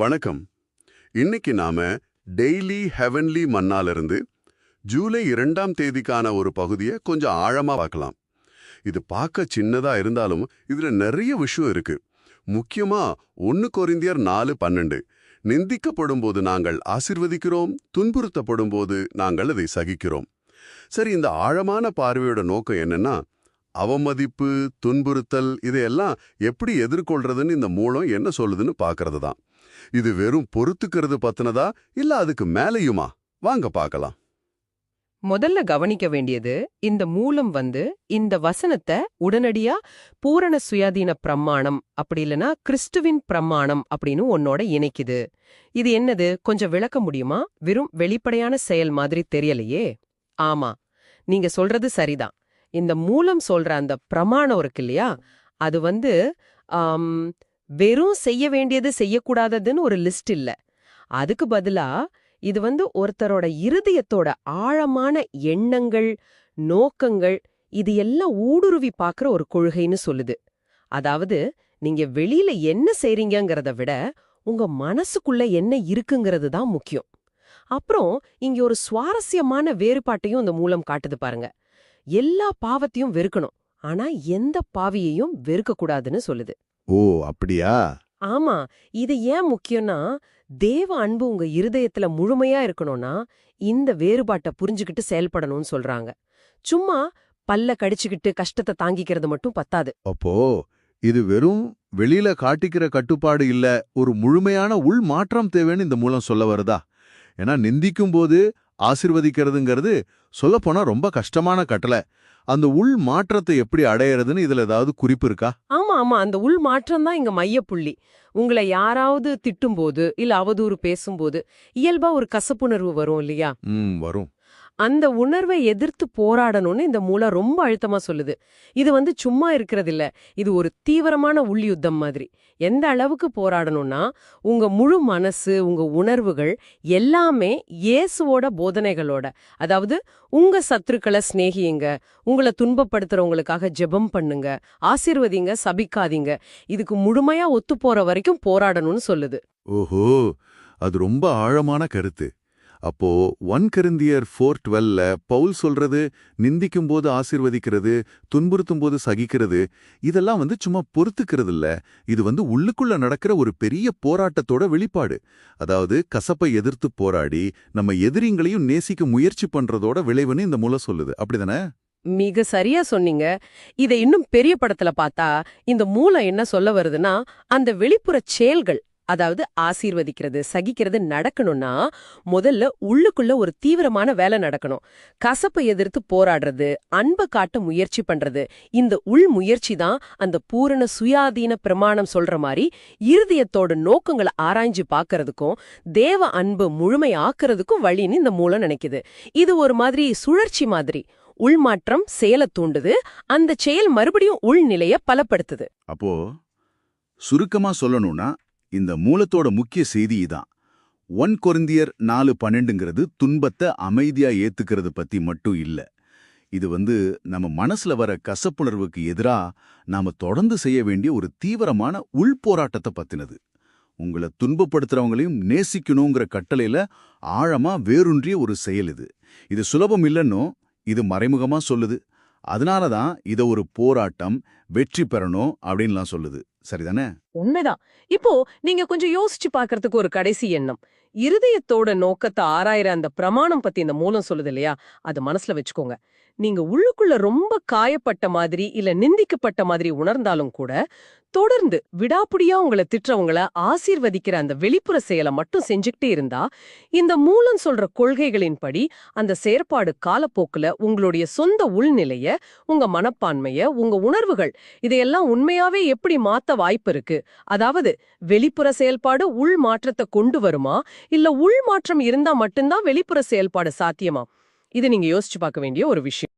வணக்கம். இன்னைக்கு நாம டெய்லி ஹெவன்லி மன்னாலிருந்து ஜூலை இரண்டாம் தேதிக்கான ஒரு பகுதியை கொஞ்சம் ஆழமா பார்க்கலாம். இது பார்க்க சின்னதா இருந்தாலும் இதுல நிறைய விஷயம் இருக்கு. முக்கியமா ஒன்னு கொரிந்தியர் நாலு பன்னெண்டு. நிந்திக்கப்படும் போது நாங்கள் ஆசிர்வதிக்கிறோம் துன்புறுத்தப்படும் போது நாங்கள் அதை சகிக்கிறோம். சரி இந்த ஆழமான பார்வையோட நோக்கம் என்னன்னா அவமதிப்பு துன்புறுத்தல் இதையெல்லாம் எப்படி எதிர்கொள்றதுன்னு இந்த மூலம் என்ன சொல்லுதுன்னு பார்க்கறது தான் இது வெறும் பொறுத்துக்கிறது பத்தினதா? இல்ல அதுக்கு மேலையுமா? வாங்க பார்க்கலாம். முதல்ல கவனிக்க வேண்டியது இந்த மூலம் வந்து இந்த வசனத்தை உடனடியா பூரண சுயாதீன பிரமாணம் அப்படி இல்லனா கிறிஸ்துவின் பிரமாணம் அப்படின்னு உன்னோட இணைக்குது. இது என்னது? கொஞ்சம் விளக்க முடியுமா? வெறும் வெளிப்படையான செயல் மாதிரி தெரியலையே. ஆமா நீங்க சொல்றது சரிதான். இந்த மூலம் சொல்ற அந்த பிரமாணம் இருக்கு இல்லையா? அது வந்து ஆம், வெறும் செய்ய வேண்டியது செய்யக்கூடாததுன்னு ஒரு லிஸ்ட் இல்ல. அதுக்கு பதிலா இது வந்து ஒருத்தரோட இருதயத்தோட ஆழமான எண்ணங்கள் நோக்கங்கள் இது எல்லாம் ஊடுருவி பார்க்குற ஒரு கொள்கைன்னு சொல்லுது. அதாவது நீங்க வெளியில என்ன செய்றீங்கங்கறத விட உங்க மனசுக்குள்ள என்ன இருக்குங்கிறது தான் முக்கியம். அப்புறம் இங்க ஒரு சுவாரஸ்யமான வேறுபாட்டையும் இந்த மூலம் காட்டுது பாருங்க. எல்லா பாவத்தையும் வெறுக்கணும். ஆனா எந்த பாவியையும் வெறுக்கக்கூடாதுன்னு சொல்லுது. ஓ அப்படியா? ஆமா. இது ஏன் முக்கியம்னா தேவ அன்பு உங்க இருதயத்துல முழுமையா இருக்கணும்னா இந்த வேறுபாட்டை புரிஞ்சுக்கிட்டு செயல்படணும்னு சொல்றாங்க. சும்மா பல்ல கடிச்சுக்கிட்டு கஷ்டத்தை தாங்கிக்கிறது மட்டும் பத்தாது. அப்போ இது வெறும் வெளியில காட்டிக்கிற கட்டுப்பாடு இல்ல ஒரு முழுமையான உள் மாற்றம் தேவைன்னு இந்த மூலம் சொல்ல வருதா? ஏன்னா நிந்திக்கும் போது ஆசிர்வதிக்கிறதுங்கிறது சொல்லப்போனா ரொம்ப கஷ்டமான கட்டளை. அந்த உள் மாற்றத்தை எப்படி அடையறதுன்னு இதுல ஏதாவது குறிப்பு இருக்கா? ஆமா ஆமா. அந்த உள் மாற்றம் தான் இங்க மையப்புள்ளி. உங்களை யாராவது திட்டும்போது இல்ல அவதூறு பேசும்போது இயல்பா ஒரு கசப்புணர்வு வரும் இல்லையா? வரும். அந்த உணர்வை எதிர்த்து போராடணும்னு இந்த மூளை ரொம்ப அழுத்தமா சொல்லுது. இது வந்து சும்மா இருக்கிறதில்ல. இது ஒரு தீவிரமான உள்யுத்தம் மாதிரி. எந்த அளவுக்கு போராடணும்னா உங்க முழு மனசு உங்க உணர்வுகள் எல்லாமே இயேசுவோட போதனைகளோட. அதாவது உங்க சத்துருக்களை சிநேகியுங்க. உங்களை துன்பப்படுத்துறவங்களுக்காக ஜெபம் பண்ணுங்க. ஆசீர்வதிங்க சபிக்காதீங்க. இதுக்கு முழுமையா ஒத்து போற வரைக்கும் போராடணும்னு சொல்லுது. ஓஹோ! அது ரொம்ப ஆழமான கருத்து. அப்போ one Corinthians four twelve Paul சொல்றது நிந்திக்கும் போது ஆசிர்வதிக்கிறது துன்புறுத்தும் போது சகிக்கிறது இதெல்லாம் வந்து சும்மா பொறுத்துக்கிறது இல்ல இது வந்து உள்ளுக்குள்ள நடக்கிற ஒரு பெரிய போராட்டத்தோட வெளிப்பாடு. அதாவது கசப்பை எதிர்த்து போராடி நம்ம எதிரிங்களையும் நேசிக்க முயற்சி பண்றதோட விளைவுன்னு இந்த மூலம் சொல்லுது. அப்படிதானே? மிக சரியா சொன்னீங்க. இதை இன்னும் பெரிய படத்துல பார்த்தா இந்த மூலம் என்ன சொல்ல வருதுன்னா அந்த வெளிப்புற செயல்கள் அதாவது ஆசீர்வதிக்கிறது சகிக்கிறது நடக்கணும்னா முதல்ல உள்ளுக்குள்ள ஒரு தீவிரமான வேலை நடக்கணும். கசப்பை எதிர்த்து போராடுறது அன்பை காட்ட முயற்சி பண்றது. இந்த உள் முயற்சி தான் அந்த பூரண சுயாதீன பிரமாணம் சொல்ற மாதிரி இருதயத்தோட நோக்கங்களை ஆராய்ஞ்சு பார்க்கறதுக்கும் தேவ அன்பு முழுமை ஆக்குறதுக்கும் வழின்னு இந்த மூலம் நினைக்குது. இது ஒரு மாதிரி சுழற்சி மாதிரி. உள்மாற்றம் செயலை தூண்டுது. அந்த செயல் மறுபடியும் உள்நிலைய பலப்படுத்துது. அப்போ சுருக்கமா சொல்லணும்னா இந்த மூலத்தோட முக்கிய செய்தி இதான். ஒன் கொருந்தியர் நாலு பன்னெண்டுங்கிறது துன்பத்தை அமைதியா ஏத்துக்கிறது பத்தி மட்டும் இல்ல. இது வந்து நம்ம மனசுல வர கசப்புணர்வுக்கு எதிரா நாம தொடர்ந்து செய்ய வேண்டிய ஒரு தீவிரமான உள்போராட்டத்தை பத்தினது. உங்களை துன்பப்படுத்துறவங்களையும் நேசிக்கணுங்கிற கட்டளையில ஆழமா வேரூன்றிய ஒரு செயல் இது. இது சுலபம் இல்லைன்னும் இது மறைமுகமா சொல்லுது. அதனால தான் இதை ஒரு போராட்டம் வெற்றி பெறணும் அப்படின்லாம் சொல்லுது. சரிதானே? உண்மைதான். இப்போ நீங்க கொஞ்சம் யோசிச்சு பாக்குறதுக்கு ஒரு கடைசி எண்ணம். இருதயத்தோட நோக்கத்தை ஆராயிற அந்த பிரமாணம் பத்தி இந்த மூலம் சொல்லுது இல்லையா? அது மனசுல வச்சுக்கோங்க. நீங்க உள்ளுக்குள்ள ரொம்ப காயப்பட்ட மாதிரி இல்ல நிந்திக்கப்பட்ட மாதிரி உணர்ந்தாலும் கூட தொடர்ந்து விடாப்புடியா உங்களை திட்டுறவங்கள ஆசீர்வதிக்கிற அந்த வெளிப்புற செயலை மட்டும் செஞ்சுக்கிட்டே இருந்தா இந்த மூலம் சொல்ற கொள்கைகளின்படி அந்த செயற்பாடு காலப்போக்குல உங்களுடைய சொந்த உள்நிலைய உங்க மனப்பான்மைய உங்க உணர்வுகள் இதையெல்லாம் உண்மையாவே எப்படி மாத்த வாய்ப்பு இருக்கு? அதாவது வெளிப்புற செயல்பாடு உள் மாற்றத்தை கொண்டு வருமா? இல்ல உள் மாற்றம் இருந்தா மட்டும்தான் வெளிப்புற செயல்பாடு சாத்தியமா? இது நீங்க யோசிச்சு பார்க்க வேண்டிய ஒரு விஷயம்.